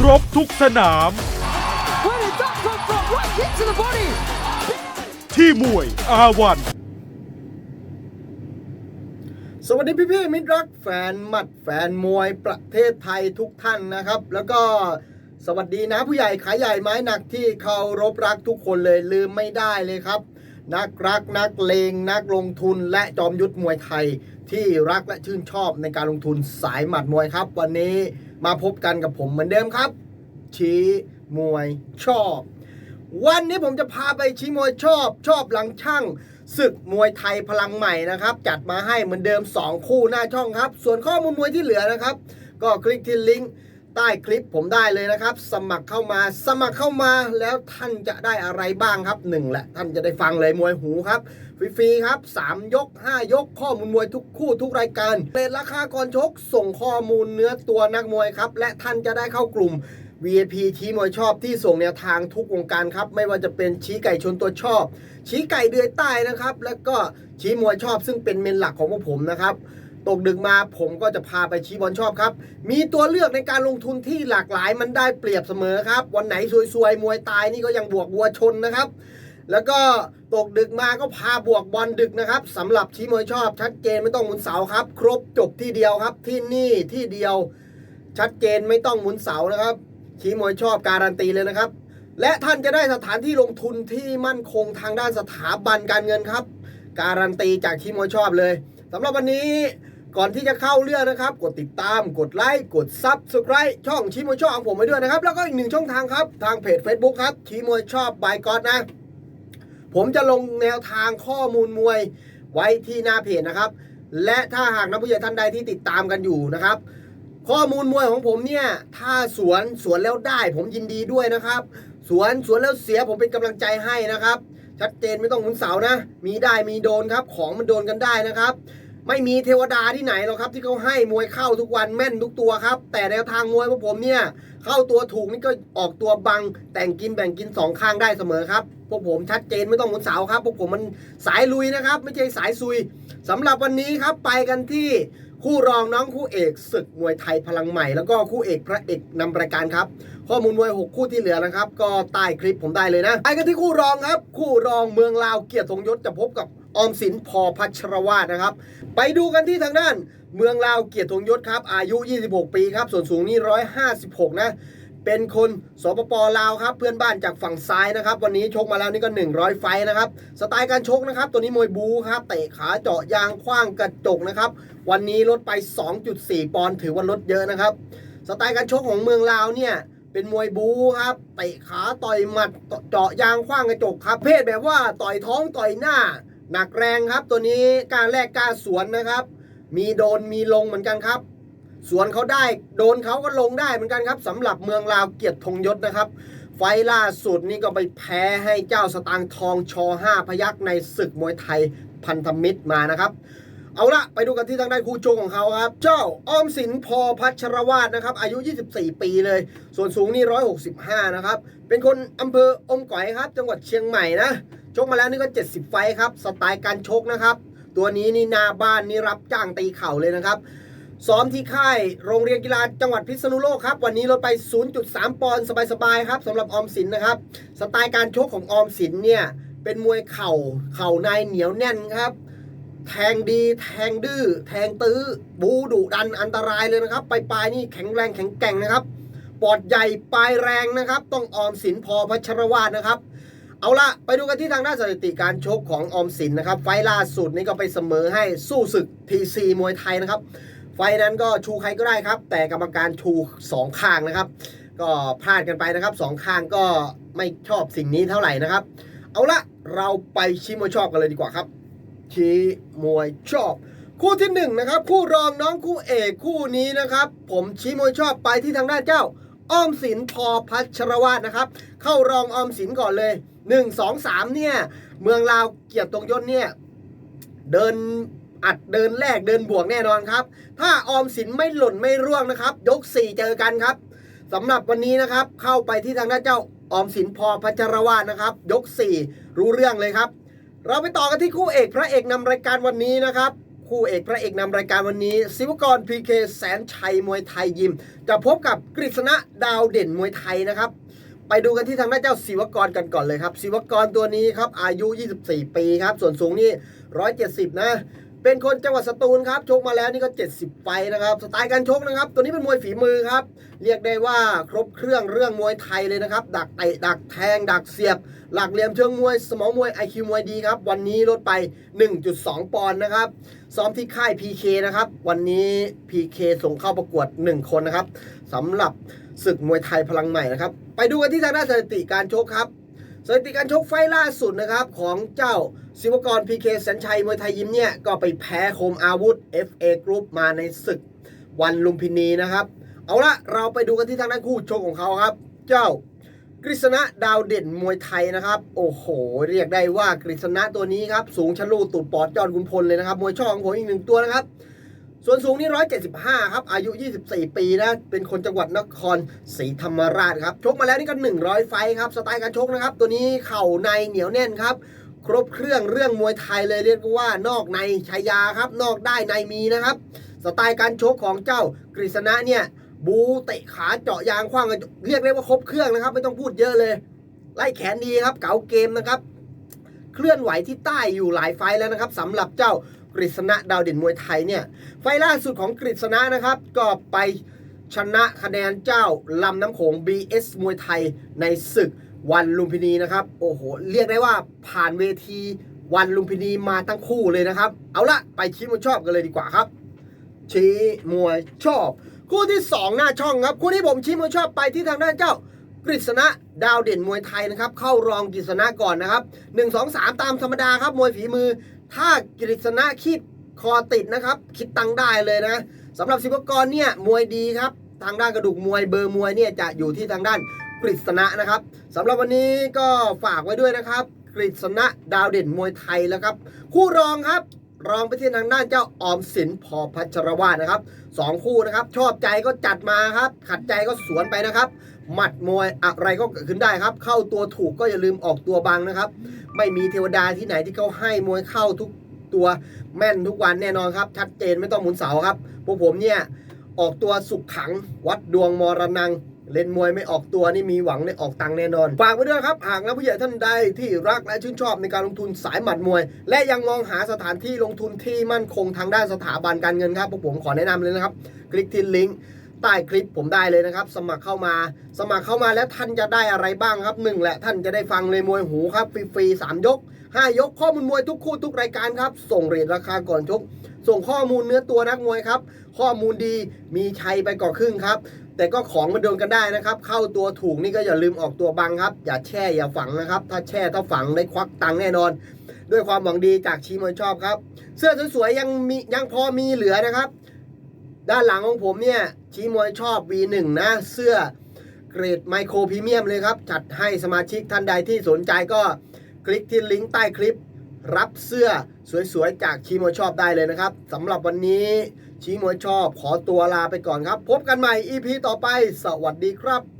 ครบทุกสนาม Where did that come from? Right kick to the body. ที่มวยอาวันสวัสดีพี่พี่ๆมิตรรักแฟนหมัดแฟนมวยประเทศไทยทุกท่านนะครับ แล้วก็สวัสดีนะผู้ใหญ่ขายใหญ่ไม้หนักที่เคารพรักทุกคนเลยลืมไม่ได้เลยครับ นักรักนักเลงนักลงทุนและจอมยุทธมวยไทย ที่รักและชื่นชอบในการลงทุนสายหมัดมวยครับ วันนี้ มาพบกันกับผมเหมือนเดิมครับ ชี้มวยชอบ วันนี้ผมจะพาไปชี้มวยชอบ ชอบหลังช่างศึกมวยไทยพลังใหม่นะครับ จัดมาให้เหมือนเดิม 2 คู่หน้าช่องครับ ส่วนข้อมูลมวยที่เหลือนะครับ ก็คลิกที่ลิงก์ ใต้คลิปผมได้เลยนะครับ สมัครเข้ามา สมัครเข้ามาแล้วท่านจะได้อะไรบ้างครับหนึ่งแหละท่านจะได้ฟังเลยมวยหูครับฟรีๆครับ 3 ยก 5 ยกข้อมูลมวยทุกคู่ทุกรายการเรทราคาก่อนชก ส่งข้อมูลเนื้อตัวนักมวยครับ และท่านจะได้เข้ากลุ่ม VIP ชี้มวยชอบที่ส่งแนวทางทุกวงการครับ ไม่ว่าจะเป็นชี้ไก่ชนตัวชอบ ชี้ไก่เดือยใต้นะครับ แล้วก็ชี้มวยชอบซึ่งเป็นเมนหลักของพวกผมนะครับ ตกดึกมาผมก็จะพาไปชี้บอลชอบครับ มีตัวเลือกในการลงทุนที่หลากหลายมันได้เปรียบเสมอครับ วันไหนซวยๆ มวยตายนี่ก็ยังบวกวัวชนนะครับ แล้วก็ตกดึกมาก็พาบวกบอลดึกนะครับสำหรับชี้มวยชอบ ชัดเจนไม่ต้องหมุนเสาครับ ครบจบที่เดียวครับ ที่นี่ที่เดียว ชัดเจนไม่ต้องหมุนเสานะครับ ชี้มวยชอบการันตีเลยนะครับ และท่านจะได้สถานที่ลงทุนที่มั่นคงทางด้านสถาบันการเงินครับ การันตีจากชี้มวยชอบเลยสำหรับวันนี้ ก่อนที่จะเข้าเรื่องนะครับ กดติดตามกดไลค์กดซับสไคร b ์ช่องชีมวยชอบของผมไว้ด้วยนะครับ แล้วก็อีกหนึ่งช่องทางครับ ทางเพจ Facebook ครับชีมวยชอบบายกอดนะ ผมจะลงแนวทางข้อมูลมวยไว้ที่หน้าเพจนะครับ และถ้าหากนักผู้ใหญ่ท่านใดที่ติดตามกันอยู่นะครับ ข้อมูลมวยของผมเนี่ยถ้าสวนสวนแล้วได้ ผมยินดีด้วยนะครับ สวนสวนแล้วเสียผมเป็นกำลังใจให้นะครับ ชัดเจนไม่ต้องหมุนเสานะ มีได้มีโดนครับ ของมันโดนกันได้นะครับ ไม่มีเทวดาที่ไหนหรอกครับ ที่เขาให้มวยเข้าทุกวันแม่นทุกตัวครับ แต่แนวทางมวยพวกผมเนี่ย เข้าตัวถูกนี่ก็ออกตัวบัง แต่งกินแบ่งกินสองข้างได้เสมอครับพวกผมชัดเจนไม่ต้องหมุนเสาครับพวกผมมันสายลุยนะครับ ไม่ใช่สายซุยสำหรับวันนี้ครับไปกันที่คู่รองน้องคู่เอกศึกมวยไทยพลังใหม่ แล้วก็คู่เอกพระเอกนำรายการครับ ข้อมูลมวย 6 คู่ที่เหลือนะครับ ก็ใต้คลิปผมได้เลยนะไปกันที่คู่รองครับ คู่รองเมืองลาวเกียรติทรงยศจะพบกับ ออมสินพอพัชรวาสนะครับ ไปดูกันที่ทางด้าน เมืองลาวเกียรติทรงยศครับ อายุ 26 ปีครับ ส่วนสูงนี่156 นะ เป็นคนสปปลาวครับ เพื่อนบ้านจากฝั่งซ้ายนะครับ วันนี้ชกมาแล้วนี่ก็ 100 ไฟนะครับ สไตล์การชกนะครับ ตัวนี้มวยบูครับ เตะขาเจาะยางคว้างกระจกนะครับ วันนี้ลดไป 2.4 ปอนด์ถือว่าลดเยอะนะครับ สไตล์การชกของเมืองลาวเนี่ยเป็นมวยบูครับเตะขาต่อยหมัดเจาะยางคว้างกระจกครับเพศแบบว่าต่อยท้องต่อยหน้า หนักแรงครับตัวนี้การแลกการสวนนะครับ มีโดนมีลงเหมือนกันครับ สวนเขาได้โดนเขาก็ลงได้เหมือนกันครับสำหรับเมืองลาวเกียรติธงยศนะครับ ไฟล่าสุดนี่ก็ไปแพ้ให้เจ้าสตางทองช5พยักในศึกมวยไทยพันธมิตรมานะครับเอาละไปดูกันที่ทางด้านคู่โจงของเขาครับ เจ้าอ้อมสินพอพัชรวาสนะครับ อายุ 24 ปีเลย ส่วนสูงนี่ 165 นะครับ เป็นคนอำเภออมก๋อยครับ จังหวัดเชียงใหม่นะ ชกมาแล้วนี่ก็ 70 ไฟครับ สไตล์การชกนะครับ ตัวนี้นี่หนาบ้านนี่รับจ้างตีเข่าเลยนะครับซ้อมที่ค่ายโรงเรียนกีฬาจังหวัดพิษณุโลกครับวันนี้ลดไป 0.3 ปอนด์สบายๆครับสำหรับออมสินนะครับ สไตล์การชกของออมสินเนี่ยเป็นมวยเข่าเข่าในเหนียวแน่นครับ แทงดีแทงดื้อแทงตื้อบูดุดันอันตรายเลยนะครับปลายๆนี่แข็งแรงแข็งแกร่งนะครับปอดใหญ่ปลายแรงนะครับ ต้องออมสินพอพัชรวาสนะครับ เอาละไปดูกันที่ทางด้านสถิติการชกของออมสินนะครับ ไฟล่าสุดนี่ก็ไปเสมอให้สู้ศึกทีซีมวยไทยนะครับ ไฟนั้นก็ชูใครก็ได้ครับ แต่กรรมการชูสองข้างนะครับ ก็พลาดกันไปนะครับสองข้างก็ไม่ชอบสิ่งนี้เท่าไหร่นะครับ เอาละเราไปชี้มวยชอบกันเลยดีกว่าครับ ชี้มวยชอบ คู่ที่หนึ่งนะครับคู่รองน้องคู่เอกคู่นี้นะครับ ผมชี้มวยชอบไปที่ทางด้านเจ้า อ้อมสินพอพัชรวาสนะครับ เข้ารองออมสินก่อนเลย 1 2 3เนี่ยเมืองลาวเกียรติตรงยศเนี่ยเดินอัดเดินแรกเดินบวกแน่นอนครับ ถ้าออมสินไม่หล่นไม่ร่วงนะครับ ยก 4 เจอกันครับสำหรับวันนี้นะครับ เข้าไปที่ทางด้านเจ้าออมสินพอพัชรวาสนะครับ ยก 4 รู้เรื่องเลยครับ เราไปต่อกันที่คู่เอกพระเอกนำรายการวันนี้นะครับ คู่เอกพระเอกนำรายการวันนี้ ศิวกรพีเคแสนชัยมวยไทยยิม จะพบกับกฤษณะดาวเด่นมวยไทยนะครับ ไปดูกันที่ทางด้านเจ้าศิวกรกันก่อนเลยครับศิวกรตัวนี้ครับอายุ 24 ปีครับ ส่วนสูงนี่ 170 นะ เป็นคนจังหวัดสตูลครับ ชกมาแล้วนี่ก็ 70 ไฟนะครับ สไตล์การชกนะครับ ตัวนี้เป็นมวยฝีมือครับ เรียกได้ว่าครบเครื่องเรื่องมวยไทยเลยนะครับ ดักเตะดักแทง ดักเสียบ หลักเหลี่ยมเชิงมวย สมองมวย IQ มวยดีครับ วันนี้ลดไป 1.2 ปอนด์นะครับ ซ้อมที่ค่าย PK นะครับ วันนี้ PK ส่งเข้าประกวด 1 คนนะครับสำหรับศึกมวยไทยพลังใหม่นะครับ ไปดูกันที่ทางด้านสถิติการชกครับ สถิติการชกไฟล่าสุดนะครับของเจ้าศิวกร PK แสนชัยมวยไทยยิมเนี่ย ก็ไปแพ้โคมอาวุธ FA Group มาในศึกวันลุมพินีนะครับ เอาละเราไปดูกันที่ทางด้านคู่ชกของเขาครับ เจ้ากฤษณะดาวเด่นมวยไทยนะครับ โอ้โห เรียกได้ว่ากฤษณะตัวนี้ครับ สูงชะลูตูดปอดจอดคุณพลเลยนะครับ มวยช่องของผมอีกหนึ่งตัวนะครับ ส่วนสูงนี่ 175 ครับ อายุ 24 ปีนะ เป็นคนจังหวัดนครศรีธรรมราชครับ ชกมาแล้วนี่ก็ 100 ไฟครับ สไตล์การชกนะครับ ตัวนี้เข่าในเหนียวแน่นครับ ครบเครื่องเรื่องมวยไทยเลยเรียกว่านอกในชายาครับ นอกได้ในมีนะครับ สไตล์การชกของเจ้ากฤษณะเนี่ย บูเตะขาเจาะยางคว้างเรียกได้ว่าครบเครื่องนะครับ ไม่ต้องพูดเยอะเลย ไล่แขนดีครับ เก๋าเกมนะครับ เคลื่อนไหวที่ใต้อยู่หลายไฟแล้วนะครับสำหรับเจ้า กฤษณะดาวเด่นมวยไทยเนี่ย ไฟล่าสุดของกฤษณะนะครับ ก็ไปชนะคะแนนเจ้าลำน้ำโขง BS มวยไทยในศึกวันลุมพินีนะครับ โอ้โห เรียกได้ว่าผ่านเวทีวันลุมพินีมาทั้งคู่เลยนะครับ เอาละไปชี้มวยชอบกันเลยดีกว่าครับ ชี้มวยชอบ คู่ที่ 2 หน้าช่องครับ คู่ที่ผมชี้มวยชอบไปที่ทางด้านเจ้ากฤษณะดาวเด่นมวยไทยนะครับ เข้ารองกฤษณะก่อนนะครับ 1 2 3 ตามธรรมดาครับ มวยฝีมือ ถ้ากฤษณะคิดคอติดนะครับ คิดตังได้เลยนะสำหรับศิวกรเนี่ยมวยดีครับ ทางด้านกระดูกมวยเบอร์มวยเนี่ยจะอยู่ที่ทางด้านกฤษณะนะครับสำหรับวันนี้ก็ฝากไว้ด้วยนะครับ กฤษณะดาวเด่นมวยไทยแล้วครับ คู่รองครับ รองไปที่ทางด้านเจ้าออมสินพอพัชรวาทนะครับสองคู่นะครับ ชอบใจก็จัดมาครับ ขัดใจก็สวนไปนะครับ หมัดมวยอะไรก็เกิดขึ้นได้ครับ เข้าตัวถูกก็อย่าลืมออกตัวบังนะครับ ไม่มีเทวดาที่ไหนที่เขาให้มวยเข้าทุกตัวแม่นทุกวันแน่นอนครับ ชัดเจนไม่ต้องหมุนเสาครับพวกผมเนี่ยออกตัวสุขขัง วัดดวงมรณังเล่นมวยไม่ออกตัวนี่มีหวังได้ออกตังแน่นอน ฝากไว้ด้วยครับ หากนักผู้ใหญ่ท่านใดที่รักและชื่นชอบในการลงทุนสายหมัดมวย และยังมองหาสถานที่ลงทุนที่มั่นคงทางด้านสถาบันการเงินครับพวกผมขอแนะนำเลยนะครับ คลิกที่ลิงก์ ต้คลิปผมได้เลยนะครับ สมัครเข้ามา สมัครเข้ามาแล้วท่านจะได้อะไรบ้างครับหนึ่งแหละท่านจะได้ฟังเลยมวยหูครับฟรีๆสามยกห้ายกข้อมูลมวยทุกคู่ทุกรายการครับ ส่งเรทราคาก่อนชกส่งข้อมูลเนื้อตัวนักมวยครับ ข้อมูลดีมีชัยไปก่อครึ่งครับ แต่ก็ของมันโดนกันได้นะครับ เข้าตัวถูกนี่ก็อย่าลืมออกตัวบังครับ อย่าแช่อย่าฝังนะครับ ถ้าแช่ถ้าฝังได้ควักตังแน่นอน ด้วยความหวังดีจากชีมวยชอบครับ เสื้อสวยๆยังมียังพอมีเหลือนะครับ ด้านหลังของผมเนี่ยชีมวยชอบ V1 นะเสื้อเกรดไมโครพรีเมียมเลยครับ จัดให้สมาชิกท่านใดที่สนใจก็คลิกที่ลิงก์ใต้คลิป รับเสื้อสวยๆ จากชีมวยชอบได้เลยนะครับสำหรับวันนี้ชีมวยชอบขอตัวลาไปก่อนครับ พบกันใหม่ EP ต่อไป สวัสดีครับ